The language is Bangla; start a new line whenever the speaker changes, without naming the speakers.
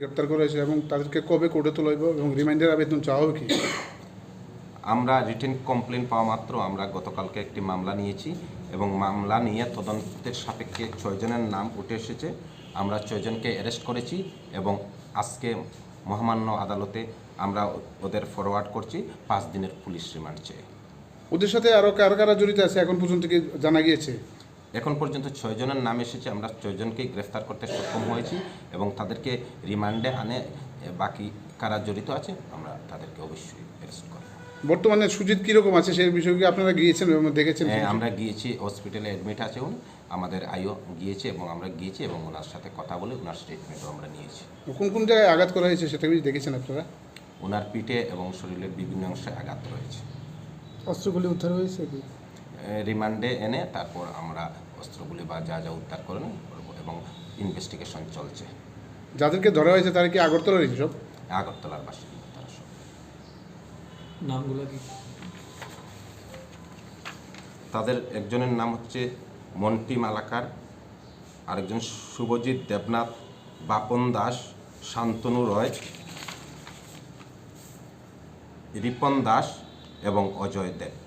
গ্রেপ্তার করেছে এবং তাদেরকে কবে কোর্টে তোলা এবং রিমাইন্ডার আবেদন চাওয়া কি?
আমরা রিটেন কমপ্লেন পাওয়া মাত্র আমরা গতকালকে একটি মামলা নিয়েছি এবং মামলা নিয়ে তদন্তের সাপেক্ষে ছয়জনের নাম উঠে এসেছে। আমরা ছয়জনকে অ্যারেস্ট করেছি এবং আজকে মহামান্য আদালতে আমরা ওদের ফরওয়ার্ড করছি পাঁচ দিনের পুলিশ রিমান্ড চেয়ে।
ওদের সাথে আরও কারা কারা জড়িত আছে এখন পর্যন্ত কি জানা গিয়েছে?
এখন পর্যন্ত ছয়জনের নাম এসেছে আমরা ছয়জনকেই গ্রেফতার করতে সক্ষম হয়েছি এবং তাদেরকে রিমান্ডে আনে বাকি কারা জড়িত আছে আমরা তাদেরকে অবশ্যই অ্যারেস্ট করব।
বর্তমানে সুজিত কীরকম আছে সেই বিষয়ে কি আপনারা গিয়েছেন এবং দেখেছেন
হ্যাঁ, আমরা গিয়েছি হসপিটালে অ্যাডমিট আছে উনি আমাদের আইও গিয়েছে এবং আমরা গিয়েছি এবং ওনার সাথে কথা বলে ওনার স্টেটমেন্টও আমরা নিয়েছি।
কোন কোন জায়গায় আঘাত করা হয়েছে সেটা কি দেখেছেন আপনারা?
ওনার পিঠে এবং শরীরের বিভিন্ন অংশে আঘাত রয়েছে।
অস্ত্রগুলি উদ্ধার হয়েছে কি?
রিমান্ডে এনে তারপর আমরা অস্ত্রগুলি বা যা যা উদ্ধার করে করব এবং ইনভেস্টিগেশন চলছে।
যাদেরকে ধরা হয়েছে তারা কি আগরতলার এইসব
আগরতলার বাসিন্দা।
নামগুলো কি?
তাদের একজনের নাম হচ্ছে মন্টি মালাকার, আরেকজন শুভজিৎ দেবনাথ, বাপন দাস, শান্তনু রয়, রিপন দাস এবং অজয় দেব।